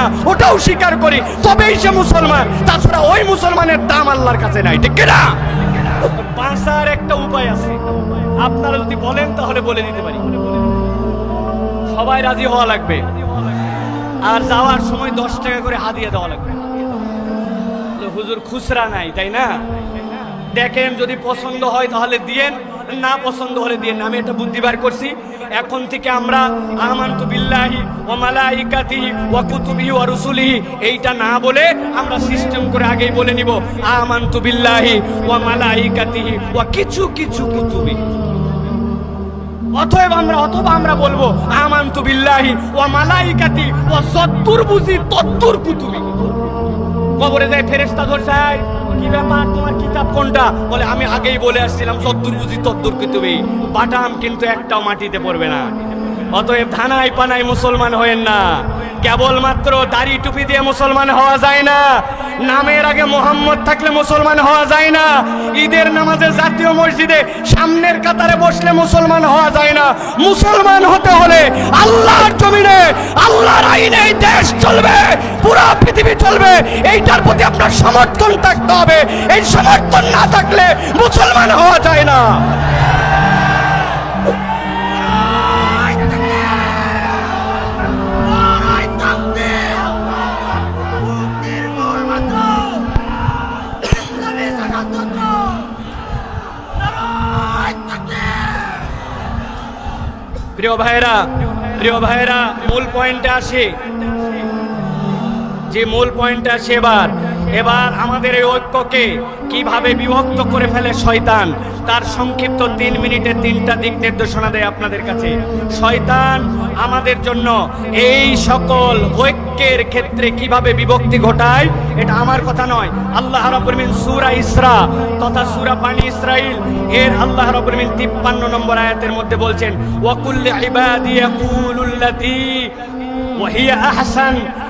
না, ওটাও স্বীকার করি। তবেই সে মুসলমান। তাছাড়া ওই মুসলমানের দাম আল্লাহর কাছে নাই, ঠিক না বাঁচার একটা উপায় আছে। আপনারা যদি বলেন, তাহলে বলে দিতে পারি। সবাই রাজি হওয়া লাগবে। আর যাওয়ার সময় দশ টাকা করে হাদিয়ে দেওয়া লাগবে। হুজুর, খুচরা নাই, তাই না? দেখেন, যদি পছন্দ হয়, তাহলে দিয়েন। না পছন্দ হলে দিয়েন আমি একটা বুদ্ধি বার করছি। এখন থেকে আমরা আমান্তু বিল্লাহি ও মালাইকাতিহি ওয়া কুতুবিহি ওয়া রুসুলিহি, এইটা না বলে আমরা সিস্টেম করে আগেই বলে নিব, আমান্তু বিল্লাহি ওয়া মালাইকাতিহি ওয়া কিছু কিছু কুতুবি। অতএব আমরা, অথবা আমরা বলব আমান্তু বিল্লাহি ওয়া মালাইকাতি ওয়া সত্তুর বুঝি তত্তুর কুতুবি। কবরে যায় ফেরেস্তা ধরছাই কি ব্যাপার? তোমার কিতাব কোনটা? বলে, আমি আগেই বলে আসছিলাম, সত্তর বুঝি তত্তর কুতুবি বাটাম কিন্তু একটাও মাটিতে পড়বে না। অতএব ধানাই পানাই মুসলমান হয়েন না। কেবলমাত্র দাড়ি টুপি দিয়ে মুসলমান হওয়া যায় না। নামের আগে মোহাম্মদ থাকলে মুসলমান হওয়া যায় না। ঈদের নামাজে জাতীয় মসজিদে সামনের কাতারে বসলে মুসলমান হওয়া যায় না। মুসলমান হতে হলে আল্লাহর জমিনে আইনে, এই দেশ চলবে, পুরো পৃথিবী চলবে। এইটার প্রতি আপনার সমর্থন থাকতে হবে। এই সমর্থন না থাকলে মুসলমান হওয়া যায় না। প্রিয় ভাইরা প্রিয় ভাইরা মূল পয়েন্টে আসি। যে মূল পয়েন্টে আসে এবার। এবার আমাদের এই ঐক্যকে কীভাবে বিভক্ত করে ফেলে শয়তান, তার সংক্ষিপ্ত তিন মিনিটে তিনটা দিক নির্দেশনা দেয় আপনাদের কাছে। শয়তান আমাদের জন্য এই সকল ঐক্যের ক্ষেত্রে কীভাবে বিভক্তি ঘটায়, এটা আমার কথা নয়। আল্লাহ রাব্বুল সুরা সূরা ইসরা তথা সুরা বানি ইসরাইল এর আল্লাহ মিন 53 নম্বর আয়াতের মধ্যে বলছেন ওয়াকুল্লি ইবাদি ইয়াকুলুল্লাতী ওয়াহিয়া আহসান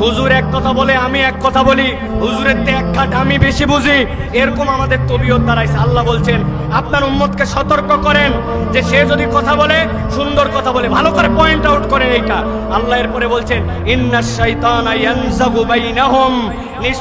হুজুর এক কথা বলে, আমি এক কথা বলি। হুজুরের তে এক খাট আমি বেশি বুঝি। এরকম আমাদের তবিয়ত দাঁড়াইছে। আল্লাহ বলছেন, আপনার উম্মতকে সতর্ক করেন যে সে যদি কথা বলে, সুন্দর কথা বলে, ভালো করে পয়েন্ট আউট করেন এইটা। আল্লাহ এরপরে বলছেন বাইনাহুম।